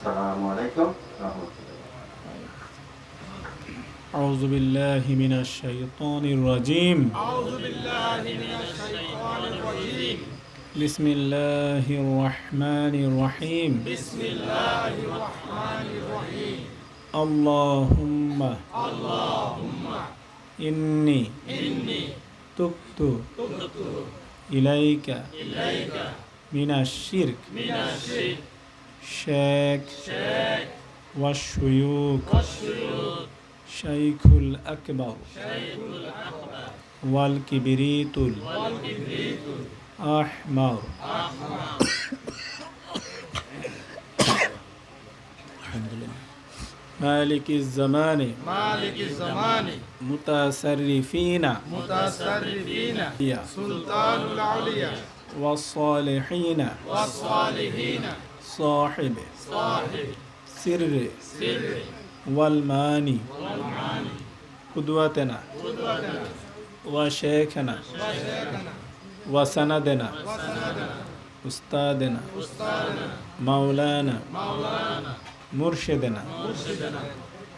السلام عليكم أعوذ بالله من الشيطان الرجيم. أعوذ بالله من الشيطان الرجيم. بسم الله الرحمن الرحيم. بسم الله الرحمن الرحيم. اللهم اللهم إني إني تبت تبت إليك إليك من الشرك. من الشرك. الشاك شيك. والشيوخ. والشيوخ. شيخ الأكبر. شيخ الأكبر. والكبريت والكبريت أحمر. الحمد لله مالك الزمان. مالك الزمان. متصرفين. متصرفين. سلطان العليا. والصالحين. والصالحين. صاحب صاحب سر سر والماني والمعاني قدوتنا قدوتنا وشيخنا وشيخنا وسندنا وسندنا أستاذنا أستاذنا مولانا مولانا مرشدنا مرشدنا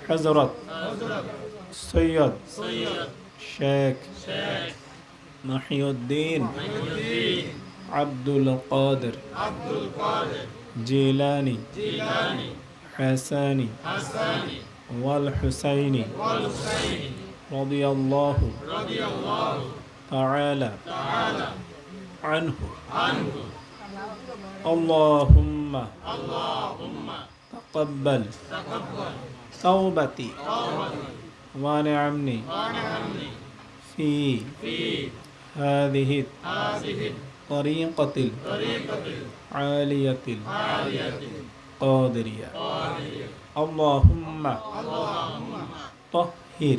حضرت حضرت سيد سيد شيخ شيخ محي الدين محي الدين عبد القادر عبد القادر جيلاني. جيلاني. حساني. حساني. والحسيني. والحسين رضي الله رضي الله تعالى تعالى. عنه. عنه. اللهم اللهم تقبل تقبل توبتي توبتي. ونعمني ونعمني في في هذه طريقة عالية قادرية. اللهم طهر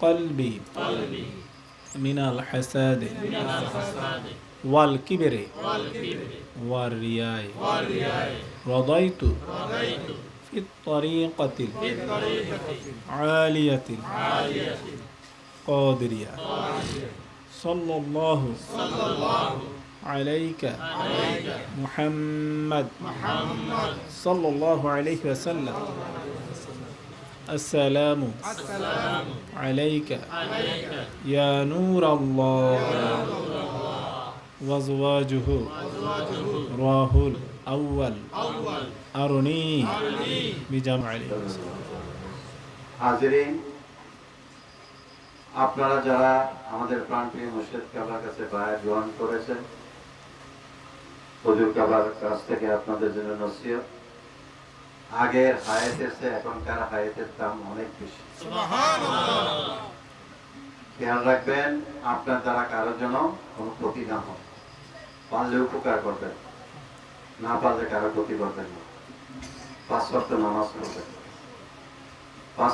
قلبي من الحساد والكبر والرياء. رضيت في الطريقة عالية قادرية. صلى الله صلى الله عليك عليك محمد محمد صلى الله عليه وسلم. السلام السلام عليك عليك يا نور الله وزواجه راهل أول أرني بجمع الإنسان. حاضرين؟ আপনারা যারা আমাদের প্রাণটি মুর্শিদ কাবার কাছে বায়া গ্রহণ করেছেন হজুর কাবার কাছ থেকে আপনাদের জন্য নসিহত। আগের হায়াতের চেয়ে এখনকার হায়াতের দাম অনেক বেশি। খেয়াল রাখবেন আপনার দ্বারা কারও জন্য কোনো ক্ষতি না হয়। পারলে উপকার করবেন না পারলে কারও ক্ষতি করবেন না। পাঁচ সপ্তাহ নামাজ করবেন পাঁচ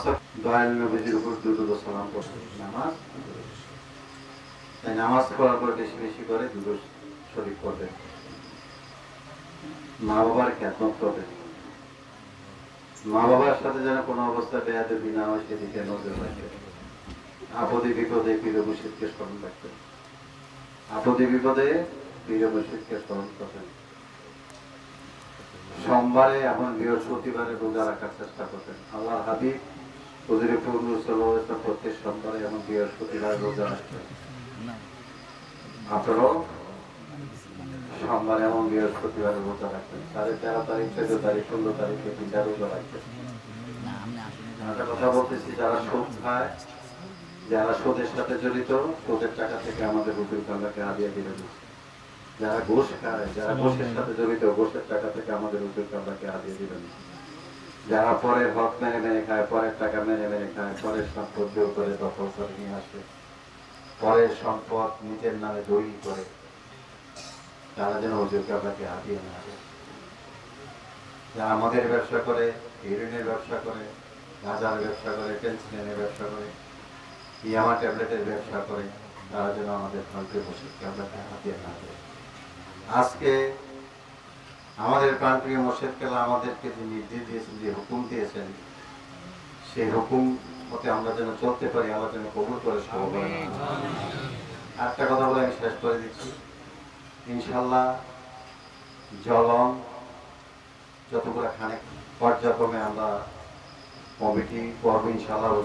করবেন মা বাবার সাথে যেন বেয়াদের বিনা হয়, সেদিকে নজর আপদে বিপদে পীর স্মরণ রাখবেন আপদে বিপদে পীর স্মরণ করবেন সোমবারে এখন বৃহস্পতিবারে রোজা রাখার চেষ্টা করবেন আল্লাহর হাবিব যারা যারা সুদের সাথে জড়িত, সুদের টাকা থেকে আমাদের হুজুর কাল্লাকে হাদিয়া দিলে দিচ্ছে। যারা ঘোষ খায়, যারা ঘোষের সাথে জড়িত, ঘুষের টাকা থেকে আমাদের হুজুর কাল্লাকে হাদিয়া দিলেন যারা পরের হক মেনে মেনে খায়, পরের টাকা মেনে মেনে খায়, পরের সম্পদ জোর করে দখল করে নিয়ে আসে, পরের সম্পদ নিজের নামে দলিল করে, তারা যেন হুজুর কাল্লাকে হাদিয়ে না যারা আমাদের ব্যবসা করে হিরোইনের ব্যবসা করে, গাঁজার ব্যবসা করে পেন্সিলের ব্যবসা করে ইয়ামা ট্যাবলেটের ব্যবসা করে, তারা যেন আমাদের ফালতু বসে ট্যাবলেটে হাতিয়ে না আজকে আমাদের প্রাণপ্রিয় মোর্শেদ কেলা আমাদেরকে যে নির্দেশ দিয়েছেন যে হুকুম দিয়েছেন সেই হুকুম মতে আমরা যেন চলতে পারি আমরা যেন কবুল করে সবাই একটা কথা বলে আমি শেষ করে দিচ্ছি। ইনশাল্লাহ জলম যতগুলো খানে পর্যায়ক্রমে আমরা কমিটি করব ইনশাল্লাহ